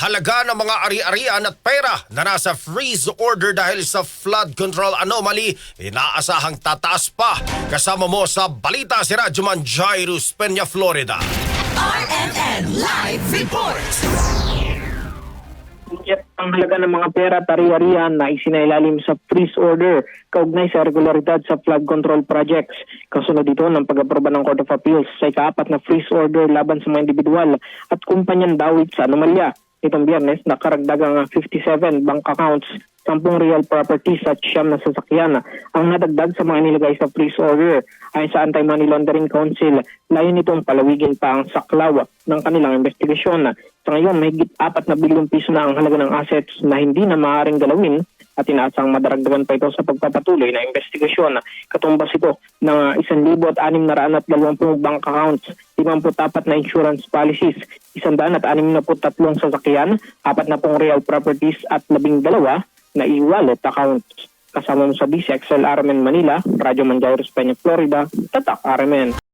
halaga ng mga ari-arian at pera na nasa freeze order dahil sa flood control anomaly, inaasahang tataas pa. Kasama mo sa Balita si Radyoman Jairus Peña, Florida. RMN Live Report. Ang halaga ng mga pera at ari-arian na isinailalim sa freeze order kaugnay sa regularidad sa flood control projects. Kasunod dito ng pag-aproba ng Court of Appeals sa ikaapat na freeze order laban sa mga individual at kumpanyang dawit sa anomalya. Itong biyernes, nakaragdagang 57 bank accounts, 10 real properties at siyam na sasakyan ang nadagdag sa mga nilagay sa freeze order. Ayon sa Anti-Money Laundering Council, layon nitong palawigin pa ang saklaw ng kanilang investigasyon. Sa ngayon, mahigit 4 na bilyong piso na ang halaga ng assets na hindi na maaaring galawin at inaasang madaragdagan pa ito sa pagpapatuloy na investigasyon. Katumbas ito ng 1,620 bank accounts, 54 na insurance policies, 163 sasakyan, 40 real properties at 12 na e-wallet accounts. Kasama mo sa BCXL RMN Manila, Radyo Manjairos Peña, Florida, Tatak RMN.